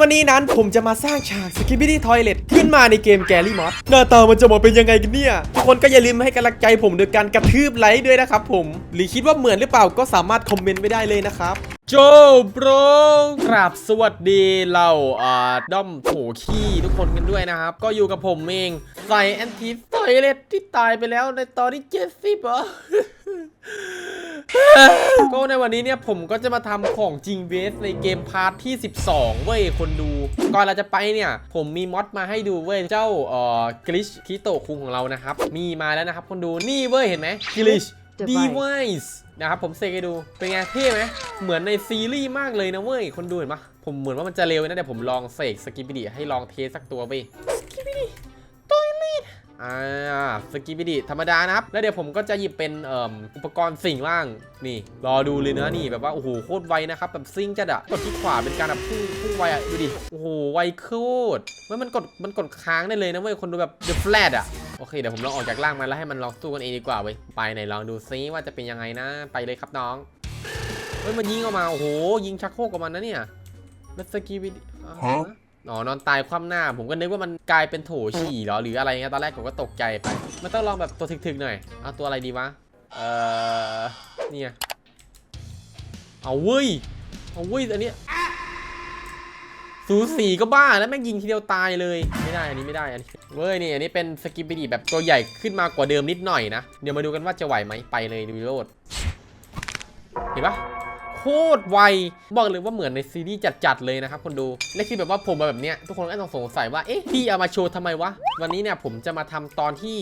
วันนี้นั้นผมจะมาสร้างฉากสกิป i ดี้ทอยเลทขึ้นมาในเกมแกลี่มอสหน้าตามันจะมาเป็นยังไงกันเนี่ย ทุกคนก็อย่าลืมให้กำลังใจผมโดยการกระทืบไลค์ด้วยนะครับผม หรือคิดว่าเหมือนหรือเปล่าก็สามารถคอมเมนต์ไว้ได้เลยนะครับโจโบรกราบสวัสดีเราอ่าด้อมโถขี้ทุกคนกันด้วยนะครับ ก็อยู่กับผมเองใส่แอนติทอยเลทที่ตายไปแล้วในตอนที่เจ็ดสิบอะ ก็ในวันนี้เนี่ยผมก็จะมาทำของจริงเวสในเกมพาร์ทที่ 12 เว้ยคนดู ก่อนเราจะไปเนี่ย ผมมีมอดมาให้ดูเว้ย เจ้าเอ่อกลิชคิโตคุงของเรานะครับ มีมาแล้วนะครับคนดูนี่เว้ยเห็นไหมกลิช Device ดีไวส์นะครับผมเซกให้ดู เป็นไงเท่ไหมเหมือนในซีรีส์มากเลยนะเว้ย คนดูเห็นปะผมเหมือนว่ามันจะเร็วนะเดี๋ยวผมลองเสกสกิปปิดีให้ลองเทสสักตัวไป อ่าสกิปปิดิธรรมดานะครับ แล้วเดี๋ยวผมก็จะหยิบเป็นเอ่ออุปกรณ์สิ่งล่าง นี่ รอดูเลยนะนี่แบบว่า โอ้โห โคตรไวนะครับ แบบซิงจัดอะกดที่ขวาเป็นการแบบพุ่งพุ่งไวอะดูดิ โอ้โห ไวโคตรเว้ยมันกดมันกดค้างได้เลยนะเว้ย คนดูแบบ The Flat อะโอเค เดี๋ยวผมลองออกจากล่างมาแล้วให้มันลองสู้กันเองดีกว่าเว้ย ไปไหนลองดูซิว่าจะเป็นยังไงนะ ไปเลยครับน้อง เฮ้ยมันยิงออกมา โอ้โห ยิงชักโครกกับมันนะเนี่ยแล้วสกิปปิดิอ่าฮะ อ๋อนอนตายคว่ำหน้า ผมก็นึกว่ามันกลายเป็นโถฉี่เหรอหรืออะไรเงี้ยตอนแรกผมก็ตกใจไป มันต้องลองแบบตัวถึกๆหน่อยเอาตัวอะไรดีวะเอ่อเนี่ยเอาเว้ยเอาเว้ยอันเนี้ยสูสีก็บ้าแล้วแม่งยิงทีเดียวตายเลยไม่ได้อันนี้ไม่ได้อันนี้เว้ยนี่อันนี้เป็นสกิปปิดีแบบตัวใหญ่ขึ้นมากว่าเดิมนิดหน่อยนะเดี๋ยวมาดูกันว่าจะไหวไหมไปเลยดูโลดเห็นปะ ตรไว บอกเลยว่าเหมือนในซีรีส์จัดๆเลยนะครับคนดูและคือแบบว่าผมมาแบบเนี้ยทุกคนก็ต้องสงสัยว่าเอ๊ะพี่เอามาโชว์ทำไมวะวันนี้เนี่ยผมจะมาทำตอนที่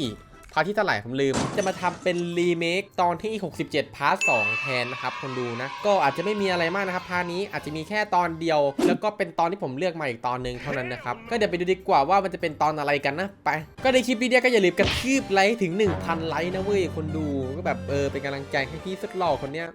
พาร์ทที่เท่าไหร่ผมลืม จะมาทำเป็นรีเมคตอนที่ 67 พาร์ท 2 แทนนะครับคนดูนะ ก็อาจจะไม่มีอะไรมากนะครับพาร์ทนี้อาจจะมีแค่ตอนเดียว แล้วก็เป็นตอนที่ผมเลือกมาอีกตอนหนึ่งเท่านั้นนะครับ ก็เดี๋ยวไปดูดีกว่าว่ามันจะเป็นตอนอะไรกันนะไป ก็ในคลิปนี้เนี่ยก็อย่าลืมกระทืบไลค์ถึง 1,000 ไลค์นะเว้ยคนดูก็แบบเออเป็นกำลังใจให้พี่สุดหล่อคนเนี้ย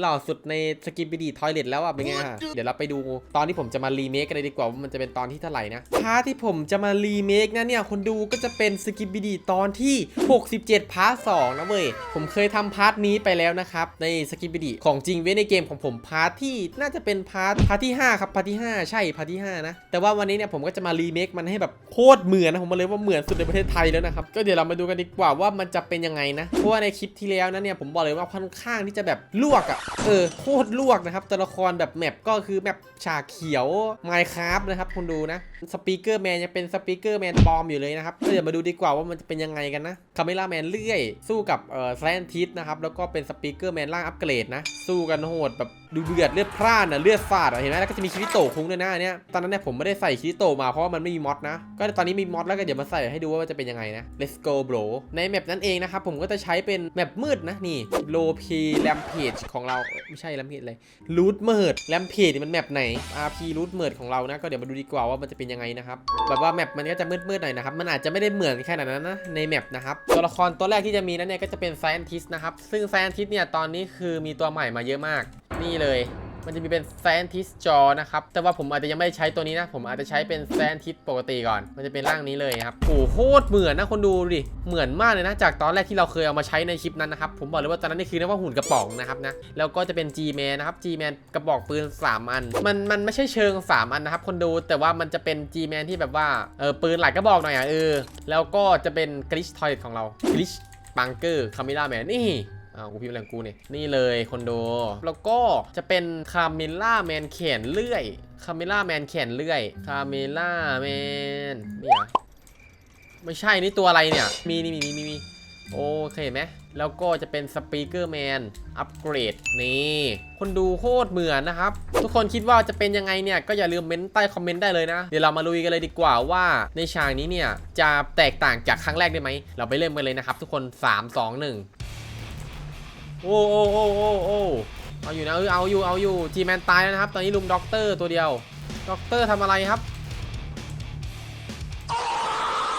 หล่อสุดในสกิปบิดีทอยเลทแล้วอะเป็นไงฮะเดี๋ยวเราไปดูตอนที่ผมจะมารีเมคกันเลยดีกว่าว่ามันจะเป็นตอนที่เท่าไหร่นะพาร์ทที่ผมจะมารีเมคนะเนี่ยคนดูก็จะเป็นสกิปบิดีตอนที่ 67 พาร์ท 2 นะเว้ย ผมเคยทำพาร์ทนี้ไปแล้วนะครับ ในสกิปบิดีของจริงเว้ยในเกมของผมพาร์ทที่น่าจะเป็นพาร์ทพาร์ทที่ 5 ครับ พาร์ทที่ 5 ใช่ พาร์ทที่ 5 นะ แต่ว่าวันนี้เนี่ยผมก็จะมารีเมคมันให้แบบโคตรเหมือนนะ ผมมาเลยว่าเหมือนสุดในประเทศไทยแล้วนะครับ ก็เดี๋ยวเรามาดูกันดีกว่าว่ามันจะเป็นยังไงนะ เพราะว่าในคลิปที่แล้วนะเนี่ยผมบอกเลยว่าค่อนข้างที่จะแบบลวกอะเออ โคตรลวกนะครับ ตัวละครแบบแมปก็คือแมปฉากเขียวไมค์คราฟนะครับคุณดูนะ สปีกเกอร์แมนยังเป็นสปีกเกอร์แมนปลอมอยู่เลยนะครับเดี๋ยวมาดูดีกว่าว่ามันจะเป็นยังไงกันนะคาเมล่าแมนเลื่อย สู้กับเอ่อแซนทิสนะครับแล้วก็เป็นสปีกเกอร์แมนร่างอัปเกรดนะสู้กันโหดแบบ ดูเดือดเลือดพร่านอะเลือดสาดอะเห็นไหมแล้วก็จะมีคิริโตะคุ้งด้วยนะเนี้ยตอนนั้นเนี่ยผมไม่ได้ใส่คิริโตะมาเพราะว่ามันไม่มีมอดนะ ก็ตอนนี้มีมอดแล้วก็เดี๋ยวมาใส่ให้ดูว่ามันจะเป็นยังไงนะ let's go bro ในแมปนั้นเองนะครับผมก็จะใช้เป็นแมปมืดนะนี่ low p rampage ของเราไม่ใช่ rampage เลย root merge rampage นี่มันแมปไหน rp root merge ของเรานะก็เดี๋ยวมาดูดีกว่าว่ามันจะเป็นยังไงนะครับแบบว่าแมปมันก็จะมืดๆหน่อยนะครับมันอาจจะไม่ได้เหมือนขนาดนั้นนะในแมปนะครับตัวละครตัวแรกที่จะมีนั้นเนี่ยก็จะเป็น scientist นะครับซึ่ง scientist เนี่ยตอนนี้คือมีตัวใหม่มาเยอะมาก นี่เลย มันจะมีเป็น scientist jaw นะครับ แต่ว่าผมอาจจะยังไม่ได้ใช้ตัวนี้นะ ผมอาจจะใช้เป็น scientist ปกติก่อน มันจะเป็นร่างนี้เลยครับโอ้โหเหมือนนะคนดูดิ เหมือนมากเลยนะ จากตอนแรกที่เราเคยเอามาใช้ในคลิปนั้นนะครับ ผมบอกเลยว่าตอนนั้นนี่คือเรียกว่าหุ่นกระป๋องนะครับนะ แล้วก็จะเป็น G man นะครับ G man กระบอกปืน 3 อัน มันมันไม่ใช่เชิง 3 อันนะครับคนดู แต่ว่ามันจะเป็น G man ที่แบบว่า เออปืนหลายกระบอกหน่อยอะเออ แล้วก็จะเป็น glitch toilet ของเรา glitch บังเกอร์คาเมล่าแมนนี่ อ้าวกูพิมพ์อะไรงกูเนี่ยนี่เลยคนดูแล้วก็จะเป็นคาเมล่าแมนแขนเลื่อยคาเมล่าแมนแขนเลื่อยคาเมล่าแมนนี่เหรอไม่ใช่นี่ตัวอะไรเนี่ย มีนี่มีมีมีมีโอเคไหมแล้วก็จะเป็นสปีกเกอร์แมนอัปเกรดนี่คนดูโคตรเหมือนนะครับ ทุกคนคิดว่าจะเป็นยังไงเนี่ย ก็อย่าลืมเม้นใต้คอมเมนต์ได้เลยนะ เดี๋ยวเรามาลุยกันเลยดีกว่าว่าในฉากนี้เนี่ย จะแตกต่างจากครั้งแรกได้ไหม เราไปเริ่มกันเลยนะครับ ทุกคน 3 2 1 โอ้โอ้โอ้โอ้โอ้เอาอยู่นะเออเอาอยู่เอาอยู่จีแมนตายแล้วนะครับ ตอนนี้ลุมด็อกเตอร์ตัวเดียว ด็อกเตอร์ทำอะไรครับ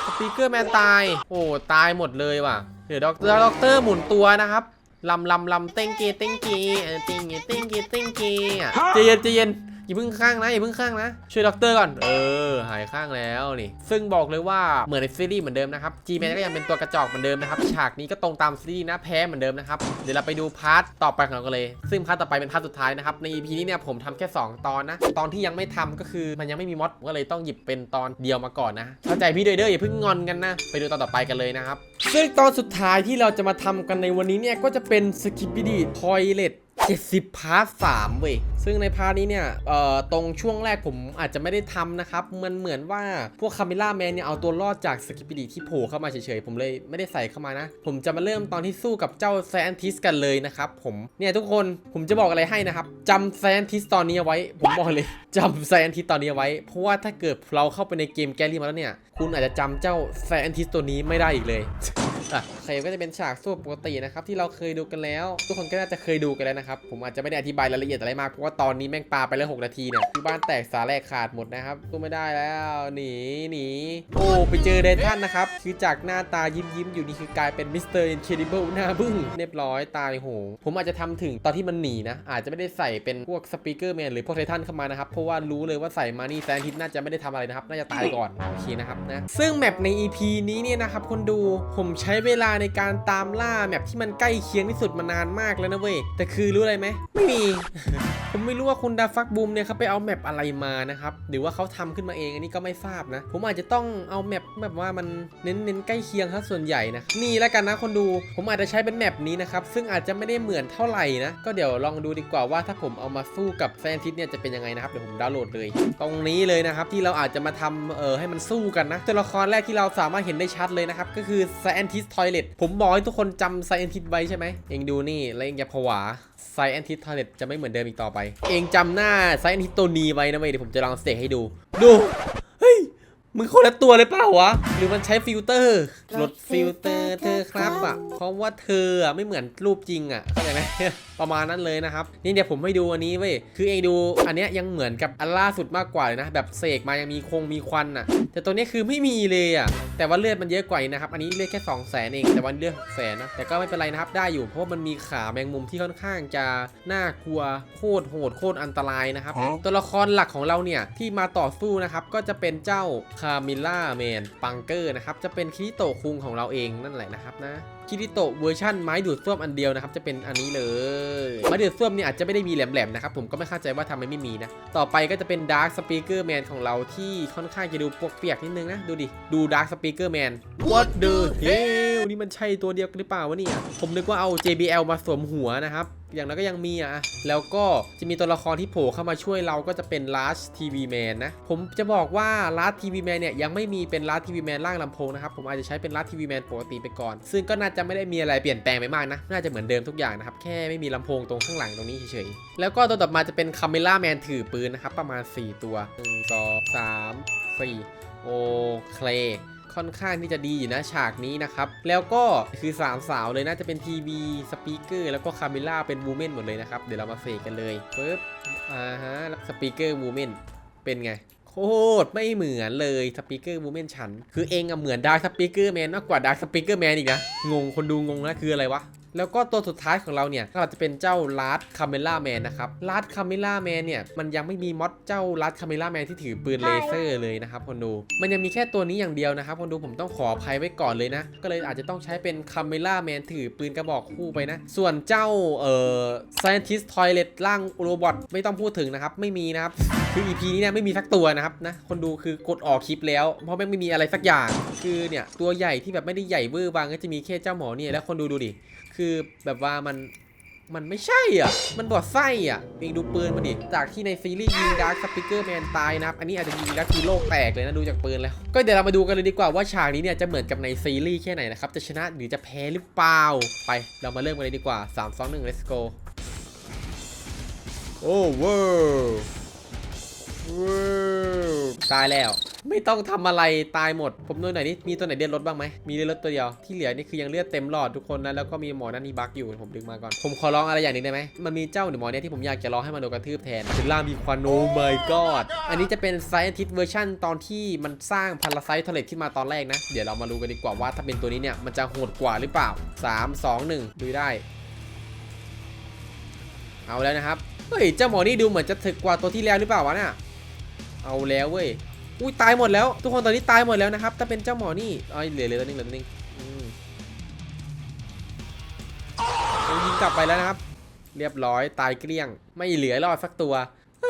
สปีกเกอร์แมนตาย โอ้ตายหมดเลยว่ะเดี๋ยวด็อกเตอร์ด็อกเตอร์หมุนตัวนะครับลำลำลำเต้งเกเต้งเกเออเต้งเกเต้งเกเต้งเกอะใจเย็นใจเย็น อย่าเพิ่งข้างนะอย่าเพิ่งข้างนะ ช่วยด็อกเตอร์ก่อน เออ หายข้างแล้วนี่ ซึ่งบอกเลยว่าเหมือนในซีรีส์เหมือนเดิมนะครับ G Man ก็ยังเป็นตัวกระจอกเหมือนเดิมนะครับ ฉากนี้ก็ตรงตามซีรีส์นะแพ้เหมือนเดิมนะครับ เดี๋ยวเราไปดูพาร์ทต่อไปของเรากันเลย ซึ่งพาร์ทต่อไปเป็นพาร์ทสุดท้ายนะครับ ใน EP นี้เนี่ยผมทำแค่ 2 ตอนนะ ตอนที่ยังไม่ทำก็คือมันยังไม่มีมอดก็เลยต้องหยิบเป็นตอนเดียวมาก่อนนะ เข้าใจพี่เด้วยเด้ออย่าเพิ่งงอนกันนะ ไปดูตอนต่อไปกันเลยนะครับซึ่งตอนสุดท้ายที่เราจะมาทำกันในวันนี้เนี่ยก็จะเป็นสกิปปี้ดีทอยเลต 70 พาร์ท3เว้ย ซึ่งในพาร์ทนี้เนี่ย เอ่อ ตรงช่วงแรกผมอาจจะไม่ได้ทำนะครับ มันเหมือนว่าพวกคาเมล่าแมนเนี่ยเอาตัวรอดจากสกิปปี้ดีที่โผล่เข้ามาเฉยๆ ผมเลยไม่ได้ใส่เข้ามานะ ผมจะมาเริ่มตอนที่สู้กับเจ้าแซนทิสกันเลยนะครับผม เนี่ยทุกคนผมจะบอกอะไรให้นะครับจำแซนทิสตอนนี้ไว้ ผมบอกเลยจำแซนทิสตอนนี้ไว้ เพราะว่าถ้าเกิดเราเข้าไปในเกมแกลลี่มาแล้วเนี่ย คุณอาจจะจำเจ้าแซนทิสตัวนี้ไม่ได้อีกเลยเคก็จะเป็นฉากสู้ปกตินะครับที่เราเคยดูกันแล้ว ทุกคนก็น่าจะเคยดูกันแล้วนะครับ ผมอาจจะไม่ได้อธิบายรายละเอียดอะไรมากเพราะว่าตอนนี้แม่งปาไปแล้ว6นาทีเนี่ยคือบ้านแตกสาแหลกขาดหมดนะครับสู้ไม่ได้แล้วหนีหนีโอ้ไปเจอเดทันนะครับคือจากหน้าตายิ้มยิ้มอยู่นี่คือกลายเป็นมิสเตอร์อินเครดิเบิลหน้าบึ้งเรียบร้อยตายโหงผมอาจจะทำถึงตอนที่มันหนีนะอาจจะไม่ได้ใส่เป็นพวกสปีกเกอร์แมนหรือพวกไททันเข้ามานะครับเพราะว่ารู้เลยว่าใส่มานี่แซนทิสน่าจะไม่ได้ทำอะไรนะครับน่าจะตายก่อนโอเคนะครับนะซึ่งแมปใน EP นี้เนี่ยนะครับคนดูผมใช้เวลาในการตามล่าแมปที่มันใกล้เคียงที่สุดมานานมากแล้วนะเว้ย แต่คือรู้อะไรไหมไม่มี ผมไม่รู้ว่าคุณดาฟักบูมเนี่ยเขาไปเอาแมปอะไรมานะครับ หรือว่าเขาทำขึ้นมาเองอันนี้ก็ไม่ทราบนะ ผมอาจจะต้องเอาแมปแบบว่ามันเน้นเน้นใกล้เคียงครับส่วนใหญ่นะ นี่แล้วกันนะคนดู ผมอาจจะใช้เป็นแมปนี้นะครับ ซึ่งอาจจะไม่ได้เหมือนเท่าไหร่นะ ก็เดี๋ยวลองดูดีกว่าว่าถ้าผมเอามาสู้กับแซนทิสเนี่ยจะเป็นยังไงนะครับ เดี๋ยวผมดาวน์โหลดเลย ตรงนี้เลยนะครับที่เราอาจจะมาทำเออให้มันสู้กันนะ ตัวละครแรกที่เราสามารถเห็นได้ชัดเลยนะครับก็คือ Scientist Toilet ผมบอกให้ทุกคนจำ Scientist ไว้ใช่ไหม เองดูนี่ แล้วเองอย่าผวา Scientist Toilet จะไม่เหมือนเดิมอีกต่อไป เองจำหน้า Scientist ตัวนี้ไว้นะเว้ยเดี๋ยวผมจะลองสเตกให้ดู ดู มึงคนละตัวเลยเปล่าวะ หรือมันใช้ฟิลเตอร์ลดฟิลเตอร์เธอครับอะ เพราะว่าเธออะไม่เหมือนรูปจริงอะเข้าใจไหม ประมาณนั้นเลยนะครับ นี่เดี๋ยวผมให้ดูอันนี้เว้ย คือเองดูอันเนี้ยยังเหมือนกับอันล่าสุดมากกว่าเลยนะ แบบเสกมายังมีคงมีควันอะ แต่ตัวเนี้ยคือไม่มีเลยอะ แต่ว่าเลือดมันเยอะกว่าอีกนะครับ อันนี้เลือดแค่2 0 0 0 0 0เอง แต่วันเลือดหกแสนนะ แต่ก็ไม่เป็นไรนะครับ ได้อยู่ เพราะว่ามันมีขาแมงมุมที่ค่อนข้างจะน่ากลัว โคตรโหด โคตรอันตรายนะครับ ตัวละครหลักของเราเนี่ยที่มาต่อสู้นะครับ ก็จะเป็นเจ้าคามิล่าแมนปังเกอร์นะครับจะเป็นคิริโตคุงของเราเองนั่นแหละนะครับนะคิริโตเวอร์ชั่นไม้ดูดซ่วมอันเดียวนะครับจะเป็นอันนี้เลยไม้ดูดซ่วมเนี่ยอาจจะไม่ได้มีแหลมๆนะครับผมก็ไม่เข้าใจว่าทำไมไม่มีนะ ต่อไปก็จะเป็นดาร์ s สปีกเกอร์แมนของเราที่ค่อนข้างจะดูปวกเปียกนิดนึงนะ ดูดิดูดาร์ s สปีกเกอร์แมน What the hell นี่มันใช่ตัวเดียวกันหรือเปล่าวะเนี่ยผมนึกว่าเอา JBL มาสวมหัวนะครับ อย่างนั้นก็ยังมีอะ แล้วก็จะมีตัวละครที่โผล่เข้ามาช่วยเราก็จะเป็น Large TV Man นะ ผมจะบอกว่า Large TV Man เนี่ยยังไม่มีเป็น Large TV Man ล่างลำโพงนะครับ ผมอาจจะใช้เป็น Large TV Man ปกติไปก่อน ซึ่งก็น่าจะไม่ได้มีอะไรเปลี่ยนแปลงไปมากนะ น่าจะเหมือนเดิมทุกอย่างนะครับ แค่ไม่มีลำโพงตรงข้างหลังตรงนี้เฉยๆ แล้วก็ตัวต่อมาจะเป็น Camera Man ถือปืนนะครับประมาณ 4 ตัว 1 2 3 4โอเค ค่อนข้างที่จะดีอยู่นะฉากนี้นะครับ แล้วก็คือสามสาวเลยน่าจะเป็นทีวีสปีกเกอร์แล้วก็คาเมล่าเป็นบูเมนหมดเลยนะครับ เดี๋ยวเรามาเฟกกันเลยปึ๊บอ่าฮะสปีกเกอร์บูเมนเป็นไงโคตรไม่เหมือนเลยสปีกเกอร์บูเมนฉัน คือเองอะเหมือนดาร์สปีกเกอร์แมนมากกว่าดาร์สปีกเกอร์แมนอีกนะ งงคนดูงงนะคืออะไรวะ แล้วก็ตัวสุดท้ายของเราเนี่ยก็จะเป็นเจ้าลาร์ดคาเมล่าแมนนะครับลาร์ดคาเมล่าแมนเนี่ยมันยังไม่มีมอดเจ้าลาร์ดคาเมล่าแมนที่ถือปืนเลเซอร์เลยนะครับคนดู มันยังมีแค่ตัวนี้อย่างเดียวนะครับคนดูผมต้องขออภัยไว้ก่อนเลยนะ ก็เลยอาจจะต้องใช้เป็นคาเมล่าแมนถือปืนกระบอกคู่ไปนะ ส่วนเจ้าเอ่อ scientist toilet ร่างโรบอทไม่ต้องพูดถึงนะครับไม่มีนะครับคือ EP นี้เนี่ยไม่มีสักตัวนะครับนะคนดูคือกดออกคลิปแล้ว เพราะแม่ไม่มีอะไรสักอย่าง คือเนี่ยตัวใหญ่ที่แบบไม่ได้ใหญ่เวอร์บางก็จะมีแค่เจ้าหมอเนี่ยแล้วคนดูดูดิคืือแบบว่ามันมันไม่ใช่อะ มันบอดไส้อะเองดูปืนมันดิ จากที่ในซีรีส์ยิงดาร์คสปิเกอร์แมนตายนะครับอันนี้อาจจะยิงแล้วคือโลกแตกเลยนะดูจากปืนแล้ว ก็เดี๋ยวเรามาดูกันเลยดีกว่าว่าฉากนี้เนี่ยจะเหมือนกับในซีรีส์แค่ไหนนะครับ จะชนะหรือจะแพ้หรือเปล่า ไป เรามาเริ่มกันเลยดีกว่า 3 2 1 let's go โอ้ว้าวว้าว ตายแล้ว ไม่ต้องทำอะไรตายหมด ผมดูหน่อยนี่มีตัวไหนเลือดลดบ้างไหมมีเลือดลดตัวเดียวที่เหลือนี่คือยังเลือดเต็มหลอดทุกคนนะแล้วก็มีหมอนั่นนี่บักอยู่ผมดึงมาก่อนผมขอร้องอะไรอย่างหนึงได้ไหมมันมีเจ้าหรือหมอเนี่ยที่ผมอยากจะร้องให้มันโดนกระทืบแทนคือล่ามีควันโอ้ my god อันนี้จะเป็นไซเ n นทิ s เวอร์ชันตอนที่มันสร้างพาราไซต์ทเลตขึ้นมาตอนแรกนะ เดี๋ยวเรามาดูกันดีกว่าว่าถ้าเป็นตัวนี้เนี่ยมันจะโหดกว่าหรือเปล่า 3 2 1ดูได้ เอาแล้วนะครับเฮ้ยเจ้าหมอนี่ดูเหมือนจะถึกกว่าตัวที่แล้วหรือเปล่าวะเนี่ย เอาแล้วเว้ย อุ้ยตายหมดแล้ว ทุกคนตอนนี้ตายหมดแล้วนะครับ ถ้าเป็นเจ้าหมอนี่เอ้ยเหลือเหลือตัวนึงเหลือตัวนึงยิงกลับไปแล้วนะครับ เรียบร้อยตายเกลี้ยง ไม่เหลือรอดสักตัว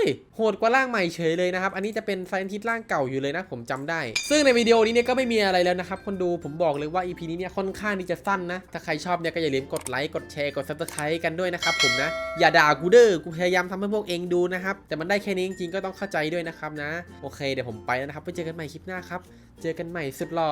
ยโหดกว่าร่างใหม่เฉยเลยนะครับ อันนี้จะเป็นไซนทิสร่างเก่าอยู่เลยนะผมจำได้ ซึ่งในวิดีโอนี้เนี่ยก็ไม่มีอะไรแล้วนะครับคนดูผมบอกเลยว่า EP นี้เนี่ยค่อนข้างที่จะสั้นนะ ถ้าใครชอบเนี่ยก็อย่าลืมกดไลค์กดแชร์กด subscribe กันด้วยนะครับผมนะอย่าด่ากูเด้อกูพยายามทำให้พวกเองดูนะครับแต่มันได้แค่นี้จริงๆก็ต้องเข้าใจด้วยนะครับนะ โอเคเดี๋ยวผมไปแล้วนะครับไปเจอกันใหม่คลิปหน้าครับเจอกันใหม่สุดหล่อ